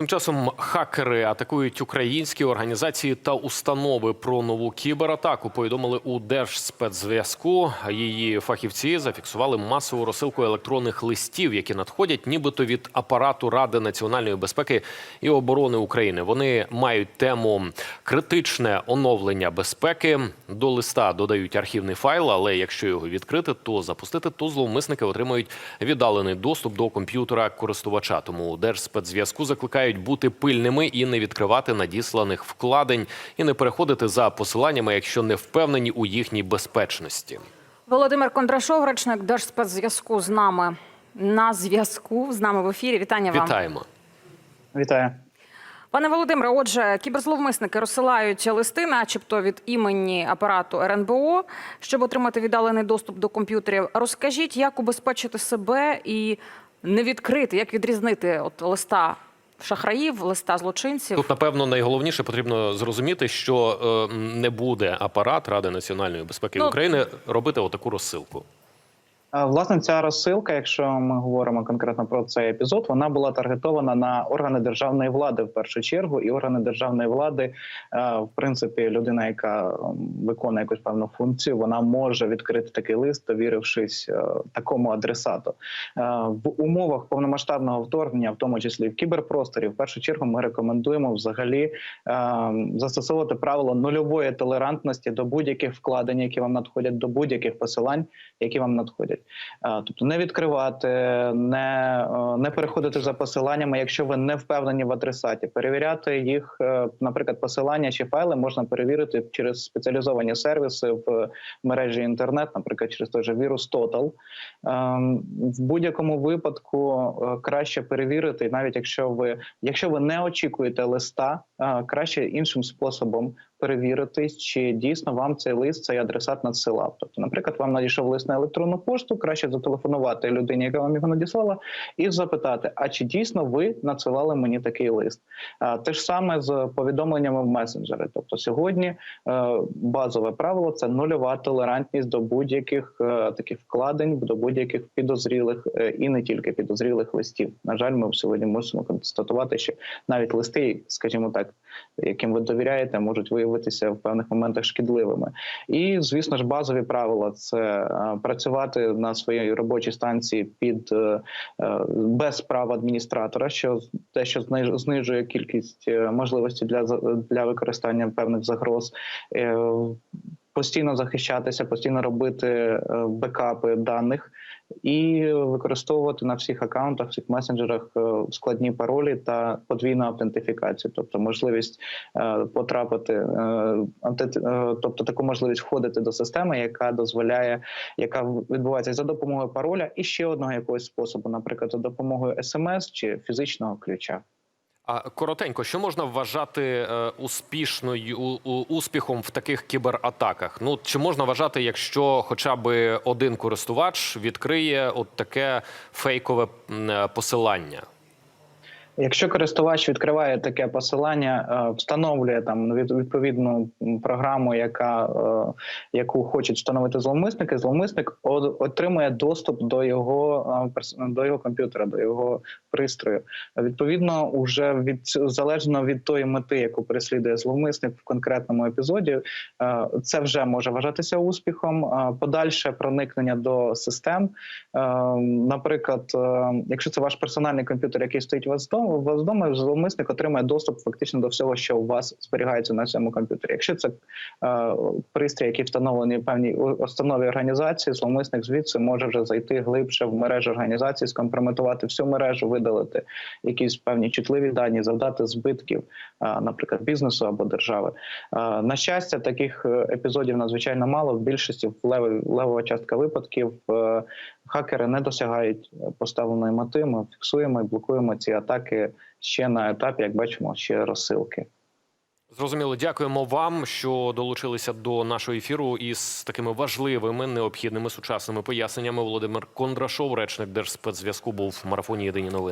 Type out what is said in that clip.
Тим часом хакери атакують українські організації та установи про нову кібератаку. Повідомили у Держспецзв'язку. Її фахівці зафіксували масову розсилку електронних листів, які надходять, нібито від апарату Ради національної безпеки і оборони України. Вони мають тему критичне оновлення безпеки. До листа додають архівний файл, але якщо його відкрити, то запустити, то зловмисники отримають віддалений доступ до комп'ютера користувача. Тому у Держспецзв'язку закликають бути пильними і не відкривати надісланих вкладень, і не переходити за посиланнями, якщо не впевнені у їхній безпечності. Володимир Кондрашов, речник Держспецзв'язку з нами на зв'язку з нами в ефірі. Вітання вам. Вітаємо. Вітаю. Пане Володимире, отже, кіберзловмисники розсилають листи, начебто від імені апарату РНБО, щоб отримати віддалений доступ до комп'ютерів. Розкажіть, як убезпечити себе і не відкрити, як відрізнити от листа шахраїв, листа злочинців. Тут, напевно, найголовніше потрібно зрозуміти, що е, не буде апарат Ради національної безпеки Ну, України робити отаку розсилку. Власне, ця розсилка, якщо ми говоримо конкретно про цей епізод, вона була таргетована на органи державної влади в першу чергу, і органи державної влади, е, в принципі, людина, яка виконує якусь певну функцію, вона може відкрити такий лист, довірившись е, такому адресату. Е, В умовах повномасштабного вторгнення, в тому числі в кіберпросторі, в першу чергу ми рекомендуємо взагалі застосовувати правило нульової толерантності до будь-яких вкладень, які вам надходять, до будь-яких посилань, які вам надходять. Е, Тобто не відкривати, не, е, не переходити за посиланнями, якщо ви не впевнені в адресаті. Перевіряти їх, е, наприклад, посилання чи файли можна перевірити через спеціалізовані сервіси в мережі інтернет, наприклад, через той же вірус Total. В будь-якому випадку краще перевірити, навіть якщо ви якщо ви не очікуєте листа, краще іншим способом перевірити, чи дійсно вам цей лист, цей адресат надсилав. Тобто, наприклад, вам надійшов лист на електронну пошту, краще зателефонувати людині, яка вам його надіслала, і запитати: а чи дійсно ви надсилали мені такий лист? Те ж саме з повідомленнями в месенджери. Тобто, сьогодні е, базове правило це нульова толерантність до будь-яких е, таких вкладень, до будь-яких підозрілих е, і не тільки підозрілих листів. На жаль, ми сьогодні мусимо констатувати, що навіть листи, скажімо так, яким ви довіряєте, можуть виявитися в певних моментах шкідливими. І звісно ж, базові правила це е, працювати на своїй робочій станції під е, е, без права адміністратора, що те, що зниж- знижує кількість можливостей для для використання певних загроз. Постійно захищатися, постійно робити бекапи даних і використовувати на всіх акаунтах, всіх месенджерах е, складні паролі та подвійну автентифікацію, тобто можливість е, потрапити, е, тобто таку можливість входити до системи, яка дозволяє, яка відбувається за допомогою пароля і ще одного якогось способу, наприклад, за допомогою смс чи фізичного ключа. А коротенько, що можна вважати е, успішною успіхом в таких кібератаках? Ну чи можна вважати, якщо хоча б один користувач відкриє от таке фейкове е, посилання? Якщо користувач відкриває таке посилання, е, встановлює там від- відповідну програму, яка е, яку хочуть встановити зловмисники, зловмисник отримує доступ до його е, до його комп'ютера, до його пристрою. Відповідно, уже від залежно від тої мети, яку переслідує зловмисник в конкретному епізоді, це вже може вважатися успіхом. Подальше проникнення до систем. Наприклад, якщо це ваш персональний комп'ютер, який стоїть у вас вдома, у вас вдома, зловмисник отримає доступ фактично до всього, що у вас зберігається на цьому комп'ютері. Якщо це е, пристрій, який встановлений в певній установі організації, зловмисник звідси може вже зайти глибше в мережу організації, скомпрометувати всю мережу, видалити якісь певні чутливі дані, завдати збитків, е, наприклад, бізнесу або держави. Е, На щастя, таких е, епізодів надзвичайно мало. В більшості в левова частка випадків е, хакери не досягають поставленої мети. Ми фіксуємо і блокуємо ці атаки ще на етапі, як бачимо, ще розсилки. Зрозуміло, дякуємо вам, що долучилися до нашого ефіру із такими важливими необхідними сучасними поясненнями. Володимир Кондрашов, речник Держспецзв'язку, був в марафоні Єдині новини.